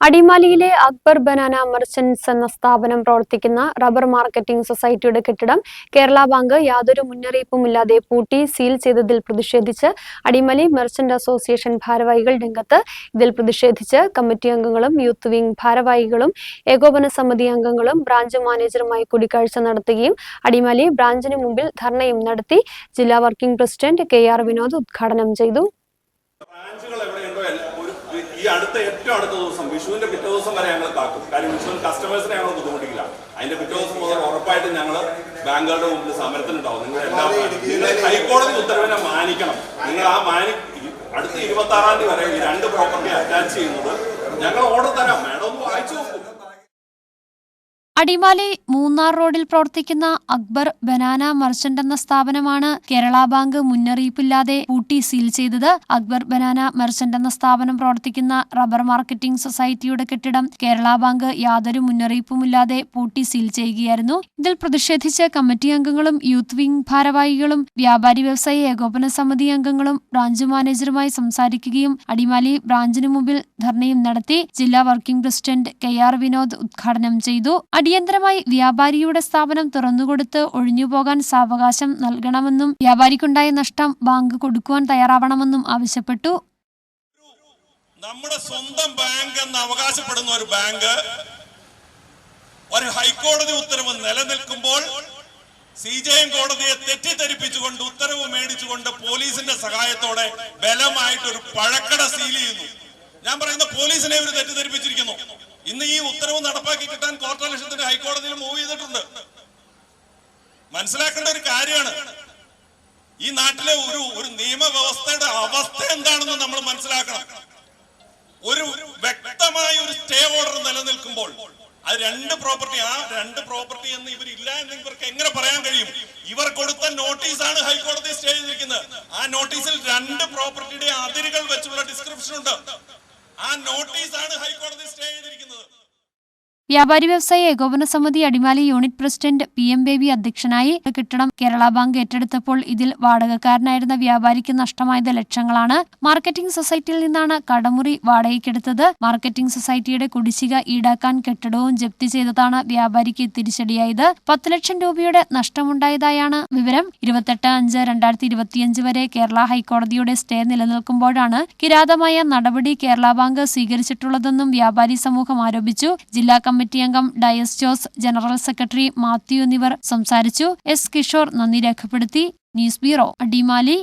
അടിമാലിയിലെ Akbar banana merchants എന്ന സ്ഥാപനം പ്രവർത്തിക്കുന്ന റബ്ബർ മാർക്കറ്റിംഗ് സൊസൈറ്റിയുടെ കെട്ടിടം കേരള ബാങ്ക് യാതൊരു മുന്നറിയിപ്പുമില്ലാതെ പൂട്ടി സീൽ ചെയ്തതിൽ പ്രതിഷേധിച്ച് അടിമാലി മെർച്ചന്റ് അസോസിയേഷൻ ഭാരവാഹികൾ രംഗത്ത് ഇതിൽ പ്രതിഷേധിച്ച് കമ്മിറ്റി അംഗങ്ങളും യൂത്ത് വിംഗ് ഭാരവാഹികളും ഏകോപന സമിതി അംഗങ്ങളും ബ്രാഞ്ച് മാനേജറുമായി കൂടിക്കാഴ്ച നടത്തുകയും അടിമാലി ബ്രാഞ്ചിന് മുമ്പിൽ ധർണയും നടത്തി ജില്ലാ working president K R Vinod ഉദ്ഘാടനം ചെയ്തു. ബ്രാഞ്ചുകൾ എവിടെയുണ്ടോ ഒരു ഈ അടുത്ത ഏറ്റവും അടുത്ത ദിവസം വിഷുവിന്റെ പിറ്റേ ദിവസം വരെ ഞങ്ങൾ കാക്കും. കാര്യം വിഷുവിന് കസ്റ്റമേഴ്സിനെ ഞങ്ങൾ ബുദ്ധിമുട്ടിക്കില്ല. അതിന്റെ പിറ്റേ ദിവസം മുതൽ ഉറപ്പായിട്ടും ഞങ്ങൾ ബാങ്കുകളുടെ മുമ്പിൽ സമരത്തിനുണ്ടാവും നിങ്ങൾ എല്ലാ നിങ്ങൾ ഹൈക്കോടതി ഉത്തരവിനെ മാനിക്കണം. നിങ്ങൾ ആ മാനി അടുത്ത ഇരുപത്തി ആറാം തീയതി വരെ ഈ രണ്ട് പ്രോപ്പർട്ടി അറ്റാച്ച് ചെയ്യുന്നത് ഞങ്ങൾ ഓർഡർ തരാം. മാഡം ഒന്ന് വായിച്ചു നോക്കൂ. അടിമാലി മൂന്നാർ റോഡിൽ പ്രവർത്തിക്കുന്ന അക്ബർ ബനാന മർച്ചന്റ് എന്ന സ്ഥാപനമാണ് കേരള ബാങ്ക് മുന്നറിയിപ്പില്ലാതെ പൂട്ടി സീൽ ചെയ്തത്. അക്ബർ ബനാന മർച്ചന്റ് എന്ന സ്ഥാപനം പ്രവർത്തിക്കുന്ന റബ്ബർ മാർക്കറ്റിംഗ് സൊസൈറ്റിയുടെ കെട്ടിടം കേരള ബാങ്ക് യാതൊരു മുന്നറിയിപ്പുമില്ലാതെ പൂട്ടി സീൽ ചെയ്യുകയായിരുന്നു. ഇതിൽ പ്രതിഷേധിച്ച് കമ്മിറ്റി അംഗങ്ങളും യൂത്ത് വിംഗ് ഭാരവാഹികളും വ്യാപാരി വ്യവസായി ഏകോപന സമിതി അംഗങ്ങളും ബ്രാഞ്ച് മാനേജറുമായി സംസാരിക്കുകയും അടിമാലി ബ്രാഞ്ചിനു മുമ്പിൽ ധർണയും നടത്തി ജില്ലാ working president K R Vinod ഉദ്ഘാടനം ചെയ്തു. അടിയന്തരമായി വ്യാപാരിയുടെ സ്ഥാപനം തുറന്നുകൊടുത്ത് ഒഴിഞ്ഞുപോകാൻ സാവകാശം നൽകണമെന്നും വ്യാപാരിക്കുണ്ടായ നഷ്ടം ബാങ്ക് കൊടുക്കുവാൻ തയ്യാറാവണമെന്നും ആവശ്യപ്പെട്ടു. നമ്മുടെ സ്വന്തം ബാങ്ക് എന്ന് അവകാശപ്പെടുന്ന ഒരു ബാങ്ക് ഒരു ഹൈക്കോടതി ഉത്തരവ് നിലനിൽക്കുമ്പോൾ സി ജെ എം കോടതിയെ തെറ്റിദ്ധരിപ്പിച്ചുകൊണ്ട് ഉത്തരവ് മേടിച്ചുകൊണ്ട് പോലീസിന്റെ സഹായത്തോടെ ബലമായിട്ട് ഒരു പഴക്കട സീൽ ചെയ്യുന്നു. ഞാൻ പറയുന്ന പോലീസിനെ ഇവർ തെറ്റിദ്ധരിപ്പിച്ചിരിക്കുന്നു. ഇന്ന് ഈ ഉത്തരവ് നടപ്പാക്കി കിട്ടാൻ ക്വാർട്ടർ ഹൈക്കോടതിയിൽ മൂവ് ചെയ്തിട്ടുണ്ട്. മനസ്സിലാക്കേണ്ട ഒരു കാര്യമാണ്. ഈ നാട്ടിലെ ഒരു ഒരു നിയമവ്യവസ്ഥയുടെ അവസ്ഥ എന്താണെന്ന് നമ്മൾ മനസ്സിലാക്കണം. ഒരു വ്യക്തമായ ഒരു സ്റ്റേ ഓർഡർ നിലനിൽക്കുമ്പോൾ അത് രണ്ട് പ്രോപ്പർട്ടി ആ രണ്ട് പ്രോപ്പർട്ടി എന്ന് ഇവർ ഇല്ല എന്ന് ഇവർക്ക് എങ്ങനെ പറയാൻ കഴിയും? ഇവർ കൊടുത്ത നോട്ടീസാണ് ഹൈക്കോടതി സ്റ്റേ ചെയ്തിരിക്കുന്നത്. ആ നോട്ടീസിൽ രണ്ട് പ്രോപ്പർട്ടിയുടെ അതിരുകൾ വെച്ചുള്ള ഡിസ്ക്രിപ്ഷൻ ഉണ്ട് ആ നോട്ടീസാണ് ഹൈക്കോടതി വ്യാപാരി വ്യവസായ ഏകോപന സമിതി Adimali unit president P M Baby അധ്യക്ഷനായി കെട്ടിടം കേരള ബാങ്ക് ഏറ്റെടുത്തപ്പോൾ ഇതിൽ വാടകക്കാരനായിരുന്ന വ്യാപാരിക്ക് നഷ്ടമായത് ലക്ഷങ്ങളാണ്. മാർക്കറ്റിംഗ് സൊസൈറ്റിയിൽ നിന്നാണ് കടമുറി വാടകയ്ക്കെടുത്തത്. മാർക്കറ്റിംഗ് സൊസൈറ്റിയുടെ കുടിശ്ശിക ഈടാക്കാൻ കെട്ടിടവും ജപ്തി ചെയ്തതാണ് വ്യാപാരിക്ക് തിരിച്ചടിയായത്. പത്ത് ലക്ഷം രൂപയുടെ നഷ്ടമുണ്ടായതായാണ് വിവരം. ഇരുപത്തെട്ട് അഞ്ച് രണ്ടായിരത്തി ഇരുപത്തിയഞ്ച് വരെ കേരള ഹൈക്കോടതിയുടെ സ്റ്റേ നിലനിൽക്കുമ്പോഴാണ് കിരാതമായ നടപടി കേരള ബാങ്ക് സ്വീകരിച്ചിട്ടുള്ളതെന്നും വ്യാപാരി സമൂഹം ആരോപിച്ചു. ജില്ലാ കമ്മിറ്റി അംഗം Dias Jose general secretary Mathew എന്നിവർ സംസാരിച്ചു. എസ് കിഷോർ നന്ദി രേഖപ്പെടുത്തി. News bureau Adimali.